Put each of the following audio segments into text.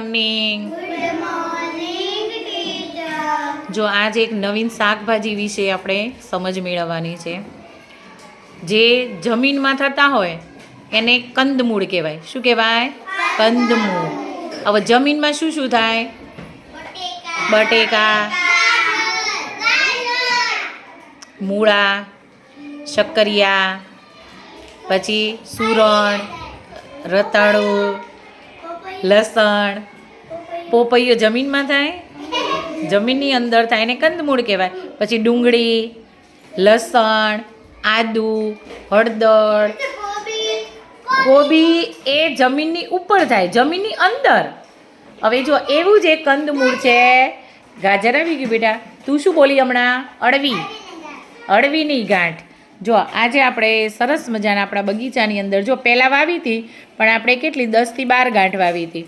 Morning જો આજે એક નવીન શાકભાજી વિશે આપણે સમજ મેળવવાની છે. જે જમીનમાં થતા હોય એને કંદમૂળ કહેવાય. શું કહેવાય? કંદમૂળ. હવે જમીનમાં શું શું થાય? બટેકા મૂળા શક્કરિયા પછી સુરણ રતાળું લસણ, પોપૈયો જમીનમાં થાય? જમીનની અંદર થાય એને કંદમૂળ કહેવાય. પછી ડુંગળી, લસણ, આદુ, હળદર. કોબી એ જમીનની ઉપર થાય, જમીનની અંદર. હવે જો એવું જ એક કંદમૂળ છે. ગાજર આવી ગયું બેટા. તું શું બોલી હમણાં? અળવી. અળવીની ગાંઠ. જો આજે આપણે સરસ મજાના આપણા બગીચાની અંદર જો પહેલાં વાવી હતી, પણ આપણે કેટલી દસથી બાર ગાંઠ વાવી હતી.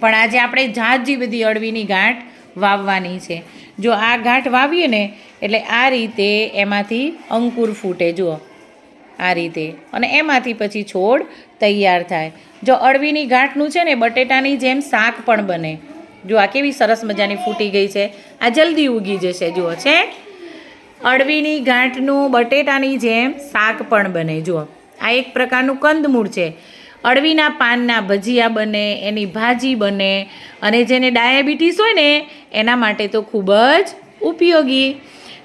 પણ આજે આપણે ઝાઝી બધી અળવીની ગાંઠ વાવવાની છે. જો આ ગાંઠ વાવીએ ને, એટલે આ રીતે એમાંથી અંકુર ફૂટે, જુઓ. આ રીતે. અને એમાંથી પછી છોડ તૈયાર થાય. જો અળવીની ગાંઠનું છે ને, બટેટાની જેમ શાક પણ બને. જો આ કેવી સરસ મજાની ફૂટી ગઈ છે. આ જલ્દી ઉગી જશે, જુઓ, છે? અળવીની ગાંઠનું બટેટાની જેમ શાક પણ બને. જુઓ, આ એક પ્રકારનું કંદમૂળ છે. અળવીના પાનના ભજીયા બને, એની ભાજી બને અને જેને ડાયાબિટીસ હોય ને, એના માટે તો ખૂબ જ ઉપયોગી.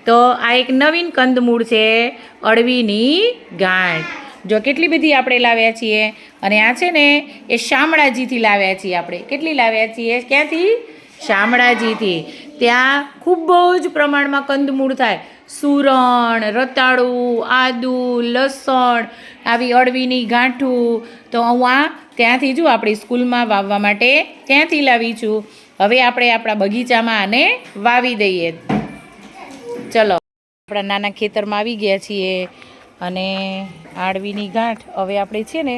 તો આ એક નવીન કંદમૂળ છે અળવીની ગાંઠ. જો કેટલી બધી આપણે લાવ્યા છીએ? અને આ છે ને, એ શામળાજીથી લાવ્યા છીએ આપણે. કેટલી લાવ્યા છીએ? ક્યાંથી? શામળાજીથી. ત્યાં ખૂબ જ પ્રમાણમાં કંદમૂળ થાય. સુરણ રતાળું આદુ લસણ આવી અળવીની ગાંઠું. તો હું આ ત્યાંથી જો આપણી સ્કૂલમાં વાવવા માટે ત્યાંથી લાવી છું. હવે આપણે આપણા બગીચામાં આને વાવી દઈએ. ચલો આપણા નાના ખેતરમાં આવી ગયા છીએ અને આડવીની ગાંઠ હવે આપણે છે ને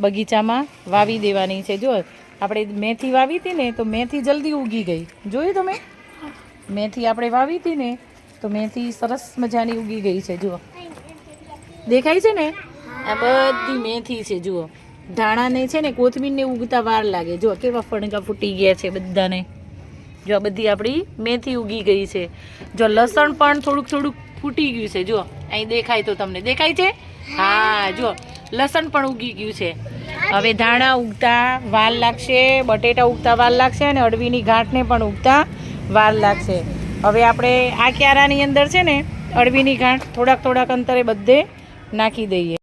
બગીચામાં વાવી દેવાની છે. જો આપણે મેથી વાવી હતી ને તો મેથી જલ્દી ઉગી ગઈ. જોયું તમે? મેથી આપણે વાવી હતી ને તો મેથી સરસ મજાની ઉગી ગઈ છે, જુઓ. દેખાય છે ને? આ બધી મેથી છે, જુઓ. ધાણાને છે ને કોથમીરને ઉગતા વાર લાગે. જો કેવા ફણગા ફૂટી ગયા છે બધાને. જો આ બધી આપણી મેથી ઉગી ગઈ છે. જો લસણ પણ થોડુંક થોડુંક ફૂટી ગયું છે જો અહીં દેખાય તો તમને. દેખાય છે? હા જો લસણ પણ ઉગી ગયું છે. હવે ધાણા ઉગતા વાર લાગશે, બટેટા ઉગતા વાર લાગશે અને અળવીની ગાંઠને પણ ઉગતા વાર લાગશે. હવે આપણે આ ક્યારાની અંદર છે ને, અળવીની ગાંઠ થોડાક થોડાક અંતરે બધે નાખી દઈએ.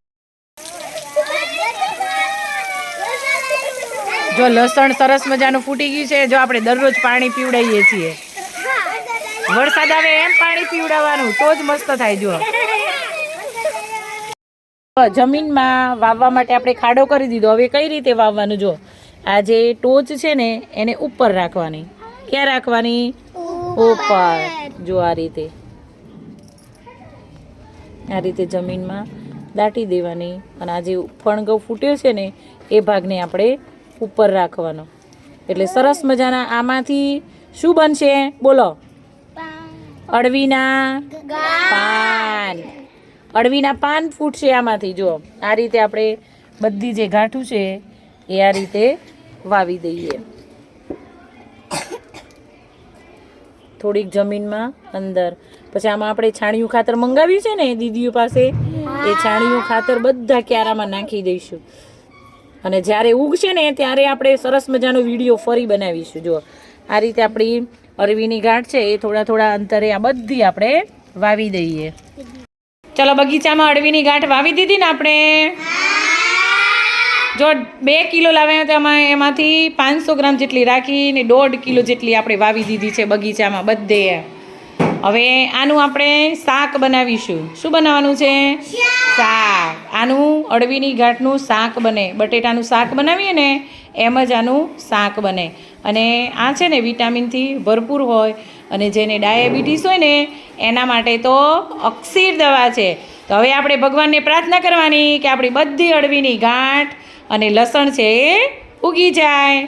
જો લસણ સરસ મજાનું ફૂટી ગયું છે, જો આપણે દરરોજ પાણી પીવડાવીએ છીએ. વરસાદ આવે એમ પાણી પીવડાવવાનું, તો જ મસ્ત થાય જો જમીનમાં વાવવા માટે આપણે ખાડો કરી દીધો. હવે કઈ રીતે વાવવાનું જો આ જે ટોચ છે ને, એને ઉપર રાખવાની. ક્યાં રાખવાની? ઉપર જો આ રીતે. આ રીતે જમીનમાં દાટી દેવાની અને આ જે ફણગો ફૂટ્યો છે ને, એ ભાગને આપણે ઉપર રાખવાનો. એટલે સરસ મજાના આમાંથી શું બનશે? બોલો. અળવીના પાન. અળવીના પાન ફૂટશે આમાંથી. જો આ રીતે આપણે બધી જે ગાંઠું છે, એ આ રીતે વાવી દઈએ. થોડીક જમીનમાં અંદર. પછી આમાં આપણે છાણિયું ખાતર મંગાવ્યું છે ને દીદીઓ પાસે, એ છાણિયું ખાતર બધા ક્યારામાં નાખી દઈશું. અને જ્યારે ઉગશે ને ત્યારે આપણે સરસ મજાનો વીડિયો ફરી બનાવીશું. જો આ રીતે આપણી અરવીની ગાંઠ છે, એ થોડા થોડા અંતરે આ બધી આપણે વાવી દઈએ. ચલો, બગીચામાં અળવીની ગાંઠ વાવી દીધી ને આપણે? જો બે કિલો લાવ્યા તો એમાં એમાંથી પાંચસો ગ્રામ જેટલી રાખીને દોઢ કિલો જેટલી આપણે વાવી દીધી છે બગીચામાં બધે. હવે આનું આપણે શાક બનાવીશું. શું બનાવવાનું છે? શાક. આનું અળવીની ગાંઠનું શાક બને. બટેટાનું શાક બનાવીએ ને એમ જ આનું શાક બને. અને આ છે ને વિટામિનથી ભરપૂર હોય. અને જેને ડાયાબિટીસ હોય ને એના માટે તો અક્ષીર દવા છે. તો હવે આપણે ભગવાનને પ્રાર્થના કરવાની કે આપણી બધી અળવીની ગાંઠ અને લસણ છે એ ઉગી જાય.